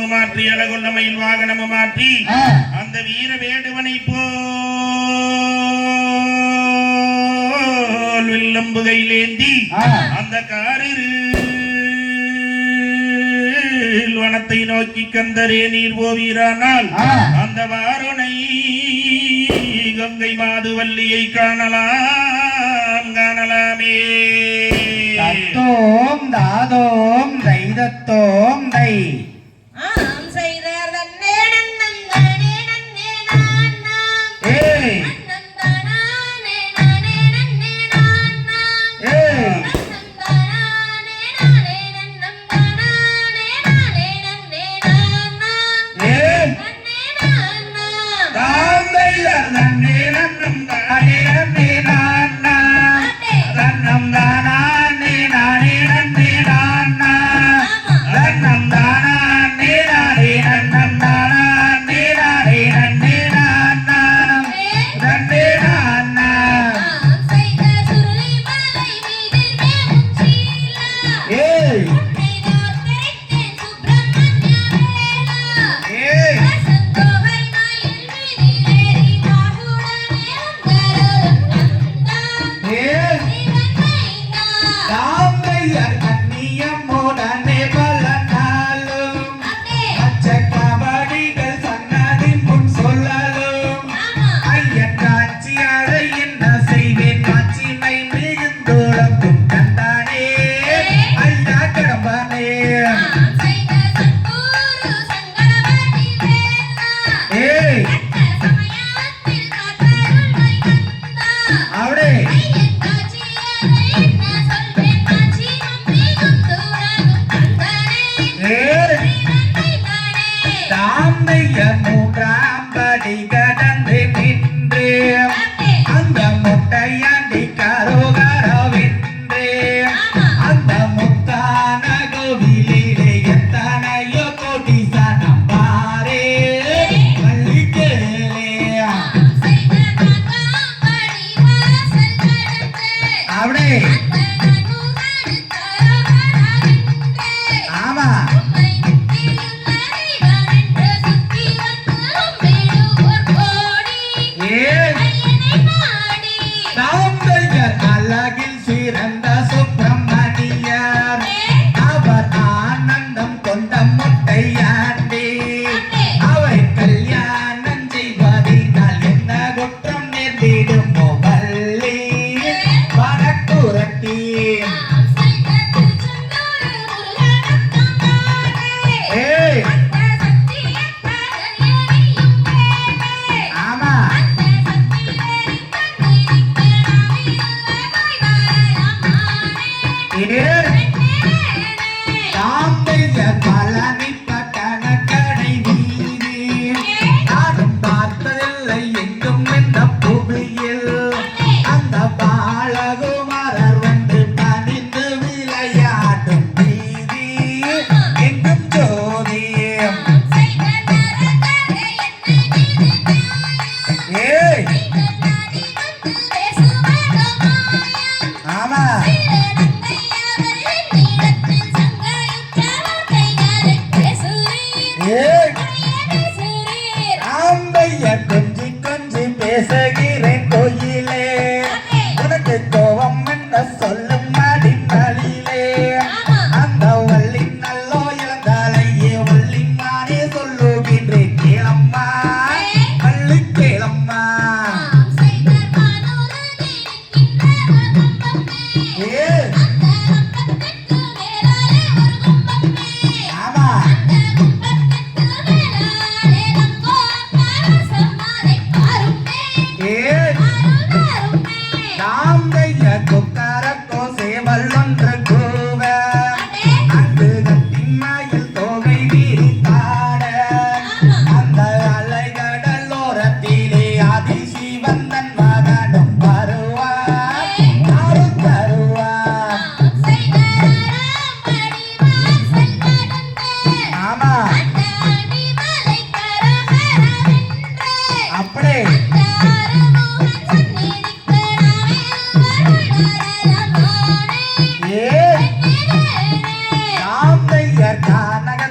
வாகனமும் மாற்றி அழகொண்டமையில் வாகனமும் மாற்றி அந்த வீர வேடுவனை போல் வில்லம்புகையிலேந்தி அந்த காரிரு வனத்தை நோக்கி கந்தரே நீர் போவீரானால் அந்த வாருணை கங்கை மாதுவல்லியை காணலாம் காணலாமே. தத்தோம் தாதோம் தை தத்தோம் தை. படிக்க மூன்றாம் படி கடந்து நின்று அந்த முட்டையடி கரோகரவென்று அந்த முத்தான கோவிலே எத்தனையோ கோடி சனம் பாரே பள்ளி கேளே அப்படியே நான் சொல்லும் அடித்தலிலே அந்த வள்ளி நல்லோ இழந்தாலையே வள்ளி நானே சொல்லுகின்றேன் கேளம்மா. வள்ளி கேளம்மா. Yeah. Nagana.